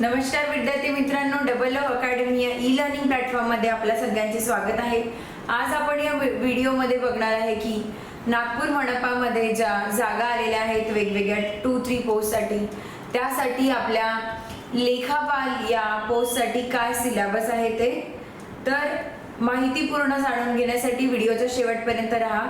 नमस्कार विद्यार्थी मित्रांनो डबल ओ अकॅडमी या ई लर्निंग प्लॅटफॉर्ममध्ये आपल्या सगळ्यांचे स्वागत आहे. आज आपण या व्हिडिओमध्ये बघणार आहे की नागपूर मनपामध्ये ज्या जागा आलेल्या आहेत वेगवेगळ्या टू थ्री पोस्टसाठी त्यासाठी आपल्या लेखापाल या पोस्टसाठी काय सिलेबस आहे ते? तर माहिती पूर्ण जाणून घेण्यासाठी व्हिडिओच्या शेवटपर्यंत राहा.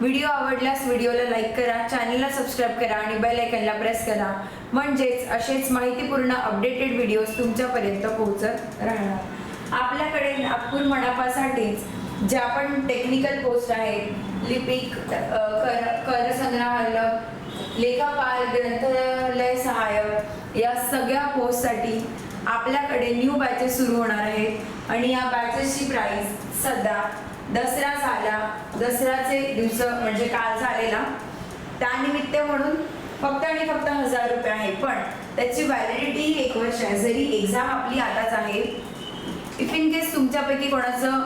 व्हिडिओ आवडल्यास व्हिडिओला लाईक करा चॅनलला सबस्क्राईब करा आणि बेल आयकनला प्रेस करा. म्हणजेच असेच माहितीपूर्ण अपडेटेड व्हिडिओज तुमच्यापर्यंत पोहोचत राहणार. आपल्याकडे नागपूर मनापासाठीच ज्या पण टेक्निकल पोस्ट आहेत लिपिक कर कर संग्रहालय लेखापाल ग्रंथालय सहाय्यक या सगळ्या पोस्टसाठी आपल्याकडे न्यू बॅचेस सुरू होणार आहेत. आणि या बॅचेसची प्राईस सध्या दसरा झाला. दसऱ्याचे दिवस म्हणजे काल झालेला. त्यानिमित्त म्हणून फक्त आणि फक्त हजार रुपये आहे. पण त्याची व्हॅलिडिटी एक वर्ष आहे. जरी एक्झाम आपली आताच आहे. इफ इन केस तुमच्यापैकी कोणाचं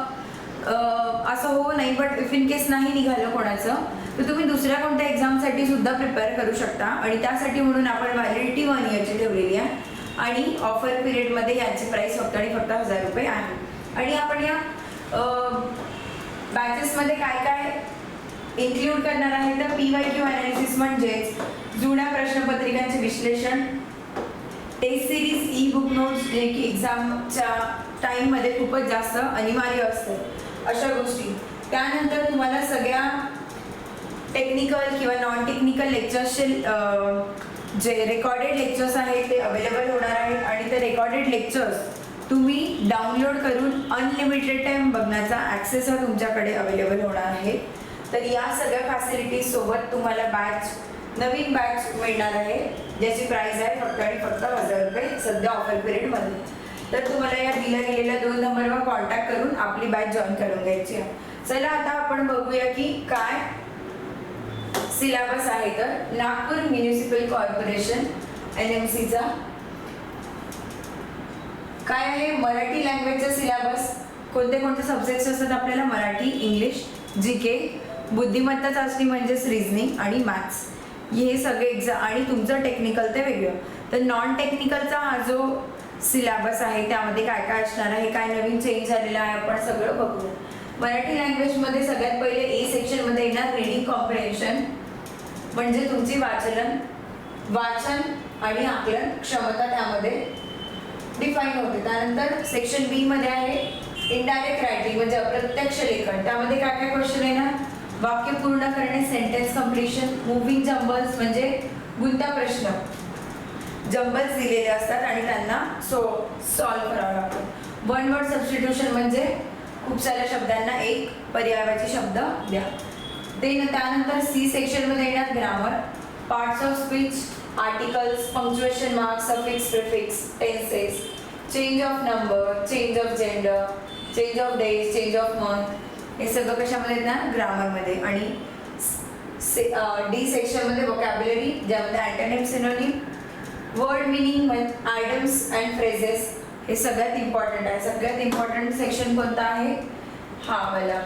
असं हो नाही बट इफ इन केस नाही निघालं कोणाचं तर तुम्ही दुसऱ्या कोणत्या एक्झामसाठी सुद्धा प्रिपेअर करू शकता. आणि त्यासाठी म्हणून आपण व्हॅलिडिटी वन इयरची ठेवलेली आहे. आणि ऑफर पिरियडमध्ये यांची प्राईस फक्त आणि फक्त हजार रुपये आहे. आणि आपण या बॅचेसमध्ये काय काय इन्क्ल्यूड करणार आहे तर पी वाय क्यू अनालिसिस म्हणजेच जुन्या प्रश्नपत्रिकांचे विश्लेषण. Test series E book notes जे की एक्झामच्या टाईममध्ये खूपच जास्त अनिवार्य असतं. अशा गोष्टी. त्यानंतर तुम्हाला सगळ्या टेक्निकल किंवा नॉन टेक्निकल लेक्चर्सचे जे रेकॉर्डेड लेक्चर्स आहेत ते अवेलेबल होणार आहेत. आणि ते रेकॉर्डेड लेक्चर्स तुम्ही डाउनलोड करून अनलिमिटेड टाइम बघण्याचा ॲक्सेस हा तुमच्याकडे अवेलेबल होणार आहे. तर या सगळ्या फॅसिलिटीज सोबत तुम्हाला बॅच नवीन बॅच मिळणार आहे ज्याची प्राइस आहे फक्त आणि फक्त हजार रुपये सध्या ऑफर पिरियडमध्ये तर तुम्हाला या दिल्या गेलेल्या दोन नंबरवर कॉन्टॅक्ट करून आपली बॅच जॉईन करून घ्यायची आहे. चला आता आपण बघूया की काय सिलेबस आहे तर Nagpur municipal corporation N M सीचा काय आहे? मराठी लँग्वेजचा सिलेबस कोणते कोणते सब्जेक्ट्स असतात आपल्याला? मराठी इंग्लिश जी के बुद्धिमत्ता चाचणी म्हणजेच रिझनिंग आणि मॅथ्स हे सगळे एक्झाम आणि तुमचं टेक्निकल ते वेगळं. तर नॉन टेक्निकलचा हा जो सिलेबस आहे त्यामध्ये काय काय असणार आहे? काय नवीन चेंज झालेलं आहे? आपण सगळं बघूया. मराठी लँग्वेजमध्ये सगळ्यात पहिले ए सेक्शनमध्ये येणार रिडिंग कॉम्प्रिहेन्शन म्हणजे तुमची वाचन वाचन आणि आकलन क्षमता त्यामध्ये. डिफाईन होते. त्यानंतर सेक्शन बी मध्ये आहे इनडायरेक्ट रायटिंग म्हणजे अप्रत्यक्ष लेखन. त्यामध्ये काय काय क्वेश्चन येणार वाक्य पूर्ण करणे सेंटेन्स कम्प्लिशन मुव्हिंग जंबल्स म्हणजे गुंता प्रश्न. जंबल्स दिलेले असतात आणि त्यांना सो सॉल्व्ह करावं लागतो. वन वर्ड सबस्टिट्यूशन म्हणजे खूप साऱ्या शब्दांना एक पर्यायाचे शब्द द्या. ते त्यानंतर सी सेक्शनमध्ये येणार grammar parts of speech, articles punctuation marks suffix, prefix tenses change of number change of gender change of days change of month हे सगळं कशामध्ये येणार ग्रामरमध्ये आणि से डी सेक्शनमध्ये वोकॅबलरी ज्यामध्ये antonym synonym word meaning items and phrases हे सगळ्यात इम्पॉर्टंट आहे. सगळ्यात इम्पॉर्टंट सेक्शन कोणता आहे? हा मला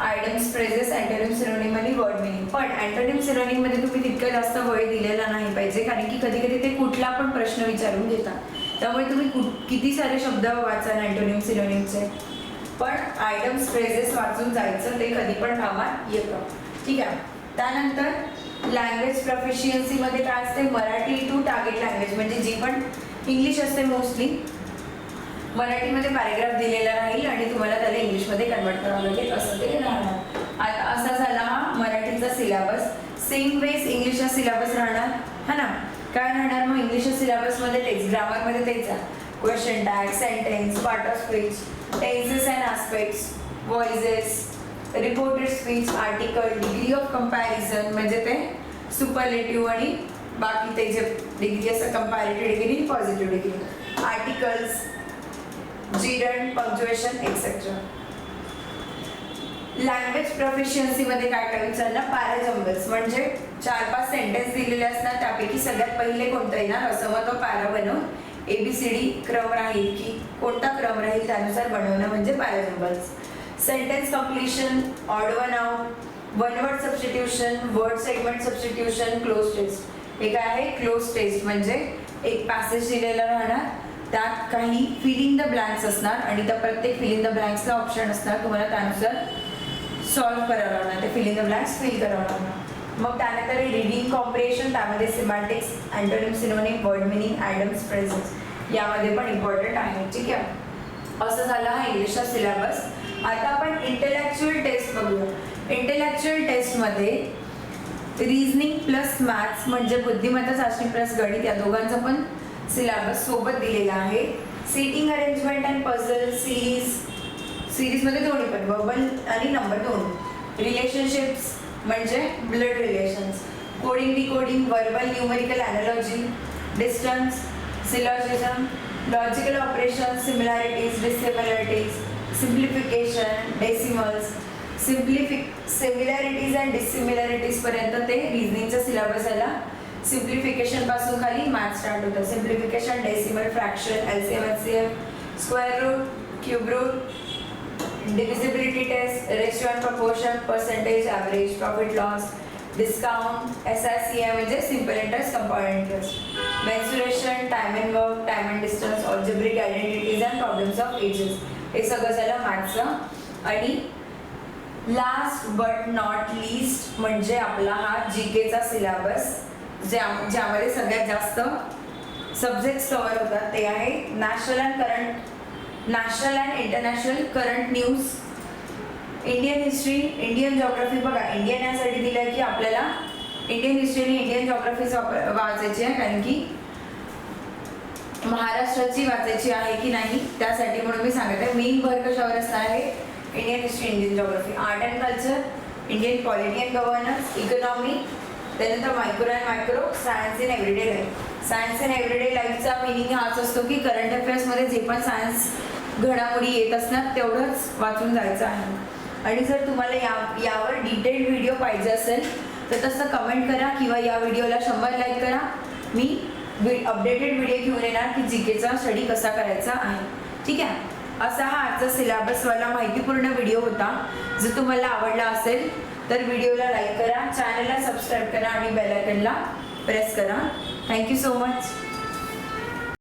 आयटम्स फ्रेजेस अँटोनिम सिरोनिम आणि वर्ड मिनिंग पण अँटोनिम सिरोनिममध्ये तुम्ही तितकं जास्त वेळ दिलेला नाही पाहिजे कारण की कधी कधी ते कुठला पण प्रश्न विचारून घेतात. त्यामुळे तुम्ही कु किती सारे शब्द वाचाल अँटोनिम सिरोनिमचे पण आयटम्स फ्रेजेस वाचून जायचं ते कधी पण कामात येतं. ठीक आहे? त्यानंतर लँग्वेज प्रोफिशियन्सीमध्ये काय असते? मराठी टू टार्गेट लँग्वेज म्हणजे जी पण इंग्लिश असते मोस्टली मराठीमध्ये पॅरेग्राफ दिलेला राहील आणि तुम्हाला त्याला इंग्लिशमध्ये कन्वर्ट करावं लागेल. असं ते राहणार. आता असा झाला हा मराठीचा सिलेबस सेम वेज इंग्लिशचा सिलेबस राहणार. हा ना? काय राहणार मग इंग्लिशच्या सिलेबसमध्ये तेच? ग्रामरमध्ये तेच question tag sentence part of speech tenses and aspects voices reported speech article degree of comparison म्हणजे ते सुपरलेटिव्ह आणि बाकी ते जे डिग्री असं comparative degree positive degree articles gerund punctuation etcetera language प्रोफिशियन्सीमध्ये काय काय विचारलं? पॅराजम्बल्स म्हणजे चार पाच सेंटेन्स दिलेले असणार त्यापैकी सगळ्यात पहिले कोणतं येणार? असं मग तो पॅरा बनवून एबीसीडी क्रम राहील की कोणता क्रम राहील त्यानुसार बनवणं म्हणजे parajumbles sentence completion odd one out one word substitution word segment substitution cloze test हे काय आहे? क्लोज टेस्ट म्हणजे एक पॅसेज दिलेला राहणार. त्यात काही फिलिंग द ब्लँक्स असणार आणि त्या प्रत्येक फिलिंग द ब्लँक्सला ऑप्शन असणार. तुम्हाला त्यानुसार सॉल्व्ह करावं लागणार ते फिलिंग द ब्लँक्स फिल करावं लागणार मग त्यानंतर रिडिंग कॉम्प्रिहेशन त्यामध्ये semantics antonym synonym word meaning idioms phrases यामध्ये पण इम्पॉर्टंट आहे. ठीक आहे? असं झालं हा इंग्लिशचा सिलेबस आता आपण इंटेलेक्च्युअल टेस्ट बघूया. इंटेलेक्च्युअल टेस्टमध्ये रिझनिंग प्लस मॅथ्स म्हणजे बुद्धिमत्ता चाचणी प्लस गणित या दोघांचं पण सिलेबस सोबत दिलेला आहे. Seating arrangement and puzzle series सिरीजमध्ये दोन्ही पण वर्बल आणि नंबर दोन रिलेशनशिप्स म्हणजे blood relations coding decoding verbal numerical analogy distance syllogism logical operation similarities dissimilarities simplification decimals सिम्प्लिफिक similarities and डिसिमिलॅरिटीजपर्यंत ते रिझनिंगचा सिलेबस आला सिम्प्लिफिकेशनपासून खाली मॅथ स्टार्ट होतं. Simplification decimal fraction LCM LCM square root cube root divisibility test ratio and proportion percentage average profit loss discount S I C M म्हणजे simple interest compound interest mensuration time and work time and distance algebraic identities and problems of ages हे सगळं झालं मॅथ्सचं आणि last but not least म्हणजे आपला हा जी केचा syllabus ज्या ज्यामध्ये सगळ्यात जास्त सब्जेक्ट्स कव्हर होतात ते आहे national and current national and international current news Indian history Indian geography बघा इंडियन यासाठी दिलं आहे की आपल्याला इंडियन हिस्ट्री आणि इंडियन जॉग्राफीच वाचायची आहे. कारण की महाराष्ट्राची वाचायची आहे की नाही त्यासाठी म्हणून मी सांगत आहे. मेन भर कशावर असणार आहे? Indian history Indian geography art and culture Indian polity and governance economy त्यानंतर micro and micro science in everyday life science in everyday लाईफचा meaning हाच असतो की करंट अफेअर्समध्ये जे पण सायन्स घडामोडी येत असणार तेवढंच वाचून जायचं आहे. आणि जर तुम्हाला या यावर डिटेल्ड व्हिडिओ पाहिजे असेल तर तसं कमेंट करा किंवा या व्हिडिओला शंभर लाईक करा. मी अपडेटेड व्हिडिओ घेऊन येणार की जी केचा स्टडी कसा करायचा आहे. ठीक आहे? असा हा आजचा सिलेबसवाला माहितीपूर्ण व्हिडिओ होता. जर तुम्हाला आवडला असेल तर व्हिडिओला लाईक करा चॅनलला सबस्क्राईब करा आणि बेल आयकनला प्रेस करा. Thank you so much